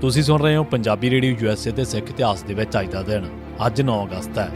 ਤੁਸੀਂ ਸੁਣ ਰਹੇ ਹੋ ਪੰਜਾਬੀ ਰੇਡੀਓ ਯੂਐਸਏ ਦੇ ਸਿੱਖ ਇਤਿਹਾਸ ਦੇ ਵਿੱਚ ਅੱਜ ਦਾ ਦਿਨ। ਅੱਜ 9 ਅਗਸਤ ਹੈ।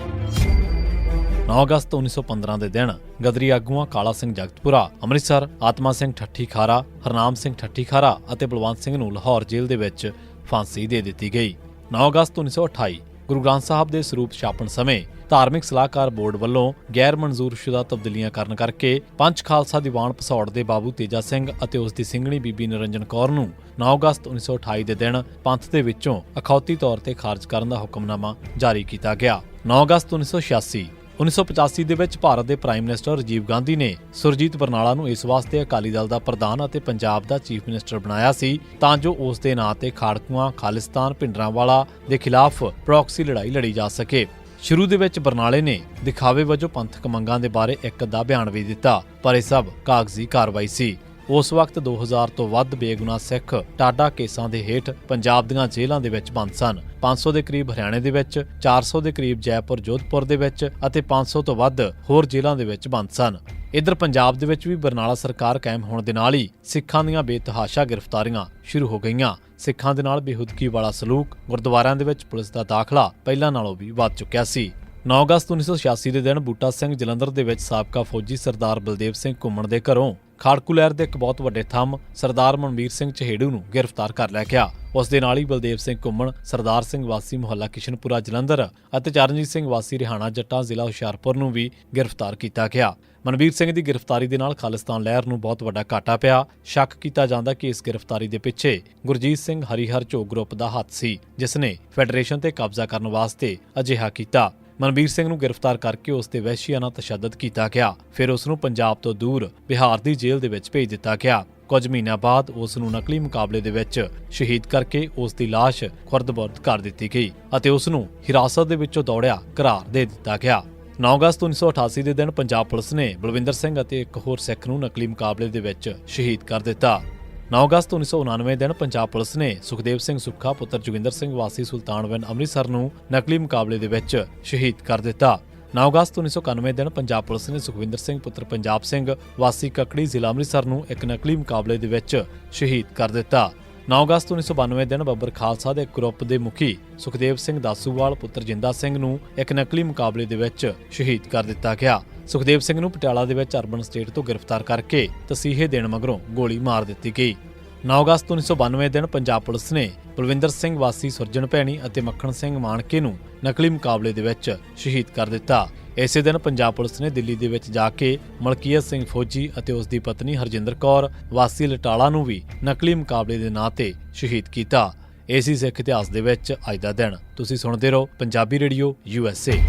9 ਅਗਸਤ 1915 ਦੇ ਦਿਨ ਗਦਰੀ ਆਗੂਆਂ ਕਾਲਾ ਸਿੰਘ ਜਗਤਪੁਰਾ, ਅੰਮ੍ਰਿਤਸਰ, ਆਤਮਾ ਸਿੰਘ ਠੱਠੀ ਖਾਰਾ, ਹਰਨਾਮ ਸਿੰਘ ਠੱਠੀ ਖਾਰਾ ਅਤੇ ਬਲਵੰਤ ਸਿੰਘ ਨੂੰ ਲਾਹੌਰ ਜੇਲ੍ਹ ਦੇ ਵਿੱਚ ਫਾਂਸੀ ਦੇ ਦਿੱਤੀ ਗਈ। 9 ਅਗਸਤ 1928 ਗੁਰੂ ਗ੍ਰੰਥ ਸਾਹਿਬ ਦੇ ਸਰੂਪ ਛਾਪਣ ਸਮੇਂ ਧਾਰਮਿਕ ਸਲਾਹਕਾਰ ਬੋਰਡ ਵੱਲੋਂ ਗੈਰ ਮਨਜ਼ੂਰਸ਼ੁਦਾ ਤਬਦੀਲੀਆਂ ਕਰਨ ਕਰਕੇ ਪੰਜ ਖਾਲਸਾ ਦੀਵਾਨ ਪਸੌੜ ਦੇ ਬਾਬੂ ਤੇਜਾ ਸਿੰਘ ਅਤੇ ਉਸ ਦੀ ਸਿੰਘਣੀ ਬੀਬੀ ਨਿਰੰਜਨ ਕੌਰ ਨੂੰ 9 ਅਗਸਤ 1928 ਦੇ ਦਿਨ ਪੰਥ ਦੇ ਵਿੱਚੋਂ ਅਖੌਤੀ ਤੌਰ ਤੇ ਖਾਰਜ ਕਰਨ ਦਾ ਹੁਕਮਨਾਮਾ ਜਾਰੀ ਕੀਤਾ ਗਿਆ। 9 ਅਗਸਤ 1986 1985 ਦੇ ਵਿੱਚ ਭਾਰਤ ਦੇ ਪ੍ਰਾਈਮ ਮਿਨਿਸਟਰ ਰਾਜੀਵ ਗਾਂਧੀ ਨੇ ਸੁਰਜੀਤ ਬਰਨਾਲਾ ਨੂੰ ਇਸ ਵਾਸਤੇ ਅਕਾਲੀ ਦਲ ਦਾ ਪ੍ਰਧਾਨ ਅਤੇ ਪੰਜਾਬ ਦਾ ਚੀਫ ਮਿਨਿਸਟਰ ਬਣਾਇਆ ਸੀ, ਤਾਂ ਜੋ ਉਸ ਦੇ ਨਾਂ ਤੇ ਖਾੜਕੂਆਂ, ਖਾਲਿਸਤਾਨ, ਭਿੰਡਰਾਂਵਾਲਾ ਦੇ ਖਿਲਾਫ ਪ੍ਰੌਕਸੀ ਲੜਾਈ ਲੜੀ ਜਾ ਸਕੇ। ਸ਼ੁਰੂ ਦੇ ਵਿੱਚ ਬਰਨਾਲੇ ਨੇ ਦਿਖਾਵੇ ਵਜੋਂ ਪੰਥਕ ਮੰਗਾਂ ਦੇ ਬਾਰੇ ਇੱਕ ਅੱਧਾ ਬਿਆਨ ਵੀ ਦਿੱਤਾ, ਪਰ ਇਹ ਸਭ ਕਾਗਜ਼ੀ ਕਾਰਵਾਈ ਸੀ। ਉਸ ਵਕਤ 2000 ਤੋਂ ਵੱਧ ਬੇਗੁਨਾਹ ਸਿੱਖ ਟਾਡਾ ਕੇਸਾਂ ਦੇ ਹੇਠ ਪੰਜਾਬ ਦੀਆਂ ਜੇਲ੍ਹਾਂ ਦੇ ਵਿੱਚ ਬੰਦ ਸਨ। 500 ਦੇ ਕਰੀਬ ਹਰਿਆਣੇ ਦੇ ਵਿੱਚ 400 ਦੇ ਕਰੀਬ ਜੈਪੁਰ, ਜੋਧਪੁਰ ਦੇ ਵਿੱਚ ਅਤੇ 500 ਤੋਂ ਵੱਧ ਹੋਰ ਜੇਲ੍ਹਾਂ ਦੇ ਵਿੱਚ ਬੰਦ ਸਨ। ਇਧਰ ਪੰਜਾਬ ਦੇ ਵਿੱਚ ਵੀ ਬਰਨਾਲਾ ਸਰਕਾਰ ਕਾਇਮ ਹੋਣ ਦੇ ਨਾਲ ਹੀ ਸਿੱਖਾਂ ਦੀਆਂ ਬੇਤਹਾਸ਼ਾ ਗ੍ਰਿਫਤਾਰੀਆਂ ਸ਼ੁਰੂ ਹੋ ਗਈਆਂ। ਸਿੱਖਾਂ ਦੇ ਨਾਲ ਬੇਹੁਦਗੀ ਵਾਲਾ ਸਲੂਕ ਗੁਰਦੁਆਰਿਆਂ ਦੇ ਵਿੱਚ ਪੁਲਿਸ ਦਾ ਦਾਖਲਾ ਪਹਿਲਾਂ ਨਾਲੋਂ ਵੀ ਵੱਧ ਚੁੱਕਿਆ ਸੀ। 9 ਅਗਸਤ 1986 ਦੇ ਦਿਨ ਬੂਟਾ ਸਿੰਘ ਜਲੰਧਰ ਦੇ ਵਿੱਚ ਸਾਬਕਾ ਫੌਜੀ ਸਰਦਾਰ ਬਲਦੇਵ ਸਿੰਘ ਘੁੰਮਣ ਦੇ ਘਰੋਂ ਖਾੜਕੂ ਲਹਿਰ ਦੇ ਇੱਕ ਬਹੁਤ ਵੱਡੇ ਥੰਮ ਸਰਦਾਰ ਮਨਵੀਰ ਸਿੰਘ ਚਹੇੜੂ ਨੂੰ ਗ੍ਰਿਫਤਾਰ ਕਰ ਲਿਆ ਗਿਆ। ਉਸ ਦੇ ਨਾਲ ਹੀ ਬਲਦੇਵ ਸਿੰਘ ਘੁੰਮਣ, ਸਰਦਾਰ ਸਿੰਘ ਵਾਸੀ ਮੁਹੱਲਾ ਕਿਸ਼ਨਪੁਰਾ ਜਲੰਧਰ ਅਤੇ ਚਰਨਜੀਤ ਸਿੰਘ ਵਾਸੀ ਰਿਹਾਣਾ ਜੱਟਾਂ ਜ਼ਿਲ੍ਹਾ ਹੁਸ਼ਿਆਰਪੁਰ ਨੂੰ ਵੀ ਗ੍ਰਿਫਤਾਰ ਕੀਤਾ ਗਿਆ। ਮਨਵੀਰ ਸਿੰਘ ਦੀ ਗ੍ਰਿਫਤਾਰੀ ਦੇ ਨਾਲ ਖਾਲਿਸਤਾਨ ਲਹਿਰ ਨੂੰ ਬਹੁਤ ਵੱਡਾ ਘਾਟਾ ਪਿਆ। ਸ਼ੱਕ ਕੀਤਾ ਜਾਂਦਾ ਕਿ ਇਸ ਗ੍ਰਿਫਤਾਰੀ ਦੇ ਪਿੱਛੇ ਗੁਰਜੀਤ ਸਿੰਘ ਹਰੀਹਰ ਝੋਗ ਗਰੁੱਪ ਦਾ ਹੱਥ ਸੀ, ਜਿਸ ਨੇ ਫੈਡਰੇਸ਼ਨ ਤੇ ਕਬਜ਼ਾ ਕਰਨ ਵਾਸਤੇ ਅਜਿਹਾ ਕੀਤਾ। ਮਨਵੀਰ ਸਿੰਘ ਨੂੰ ਗ੍ਰਿਫਤਾਰ ਕਰਕੇ ਉਸ ਤੇ ਵਹਿਸ਼ੀਆਨਾ ਤਸ਼ੱਦਦ ਕੀਤਾ ਗਿਆ। ਫਿਰ ਉਸ ਨੂੰ ਪੰਜਾਬ ਤੋਂ ਦੂਰ ਬਿਹਾਰ ਦੀ ਜੇਲ੍ਹ ਦੇ ਵਿੱਚ ਭੇਜ ਦਿੱਤਾ ਗਿਆ। ਕੁਝ ਮਹੀਨਿਆਂ ਬਾਅਦ ਉਸ ਨੂੰ ਨਕਲੀ ਮੁਕਾਬਲੇ ਦੇ ਵਿੱਚ ਸ਼ਹੀਦ ਕਰਕੇ ਉਸ ਦੀ ਲਾਸ਼ ਖੁਰਦਬੁਰਦ ਕਰ ਦਿੱਤੀ ਗਈ ਅਤੇ ਉਸ ਨੂੰ ਹਿਰਾਸਤ ਦੇ ਵਿੱਚੋਂ ਦੌੜਿਆ, ਘਰਾਰ ਦੇ ਦਿੱਤਾ ਗਿਆ। 9 ਅਗਸਤ 1988 ਦੇ ਦਿਨ ਪੰਜਾਬ ਪੁਲਿਸ ਨੇ ਬਲਵਿੰਦਰ ਸਿੰਘ ਅਤੇ ਇੱਕ ਹੋਰ ਸਿੱਖ ਨੂੰ ਨਕਲੀ ਮੁਕਾਬਲੇ ਦੇ ਵਿੱਚ ਸ਼ਹੀਦ ਕਰ ਦਿੱਤਾ। 9 ਅਗਸਤ 1999 ਦਿਨ ਪੰਜਾਬ ਪੁਲਿਸ ਨੇ ਸੁਖਦੇਵ ਸਿੰਘ ਸੁੱਖਾ, ਪੁੱਤਰ ਜੋਗਿੰਦਰ ਸਿੰਘ, ਵਾਸੀ ਸੁਲਤਾਨਵਿੰਦ ਅੰਮ੍ਰਿਤਸਰ ਨੂੰ ਨਕਲੀ ਮੁਕਾਬਲੇ ਦੇ ਵਿੱਚ ਸ਼ਹੀਦ ਕਰ ਦਿੱਤਾ। 9 ਅਗਸਤ 1991 ਦਿਨ ਪੰਜਾਬ ਪੁਲਿਸ ਨੇ ਸੁਖਵਿੰਦਰ ਸਿੰਘ, ਪੁੱਤਰ ਪੰਜਾਬ ਸਿੰਘ, ਵਾਸੀ ਕਕੜੀ ਜ਼ਿਲ੍ਹਾ ਅੰਮ੍ਰਿਤਸਰ ਨੂੰ ਇੱਕ ਨਕਲੀ ਮੁਕਾਬਲੇ ਦੇ ਵਿੱਚ ਸ਼ਹੀਦ ਕਰ ਦਿੱਤਾ। 9 ਅਗਸਤ 1992 ਦਿਨ ਬੱਬਰ ਖਾਲਸਾ ਦੇ ਗਰੁੱਪ ਦੇ ਮੁਖੀ ਸੁਖਦੇਵ ਸਿੰਘ ਦਾਸੂਵਾਲ, ਪੁੱਤਰ ਜਿੰਦਾ ਸਿੰਘ ਨੂੰ ਇੱਕ ਨਕਲੀ ਮੁਕਾਬਲੇ ਦੇ ਵਿੱਚ ਸ਼ਹੀਦ ਕਰ ਦਿੱਤਾ ਗਿਆ। ਸੁਖਦੇਵ ਸਿੰਘ ਨੂੰ ਪਟਿਆਲਾ ਦੇ ਵਿੱਚ ਅਰਬਨ ਸਟੇਟ ਤੋਂ ਗ੍ਰਿਫਤਾਰ ਕਰਕੇ ਤਸੀਹੇ ਦੇਣ ਮਗਰੋਂ ਗੋਲੀ ਮਾਰ ਦਿੱਤੀ ਗਈ। 9 ਅਗਸਤ 1992 ਦਿਨ ਪੰਜਾਬ ਪੁਲਿਸ ਨੇ ਬਲਵਿੰਦਰ ਸਿੰਘ ਵਾਸੀ ਸੁਰਜਣ ਭੈਣੀ ਅਤੇ ਮੱਖਣ ਸਿੰਘ ਮਾਣਕੇ ਨੂੰ ਨਕਲੀ ਮੁਕਾਬਲੇ ਦੇ ਵਿੱਚ ਸ਼ਹੀਦ ਕਰ ਦਿੱਤਾ। ਇਸੇ ਦਿਨ ਪੰਜਾਬ ਪੁਲਿਸ ਨੇ ਦਿੱਲੀ ਦੇ ਵਿੱਚ ਜਾ ਕੇ ਮਲਕੀਅਤ ਸਿੰਘ ਫੌਜੀ ਅਤੇ ਉਸ ਦੀ ਪਤਨੀ ਹਰਜਿੰਦਰ ਕੌਰ, ਵਾਸੀ ਲਟਾਲਾ ਨੂੰ ਵੀ ਨਕਲੀ ਮੁਕਾਬਲੇ ਦੇ ਨਾਂ ਤੇ ਸ਼ਹੀਦ ਕੀਤਾ। ਏਸੀ ਸਿੱਖ ਇਤਿਹਾਸ ਦੇ ਵਿੱਚ ਅੱਜ ਦਾ ਦਿਨ। ਤੁਸੀਂ ਸੁਣਦੇ ਰਹੋ ਪੰਜਾਬੀ ਰੇਡੀਓ ਯੂਐਸਏ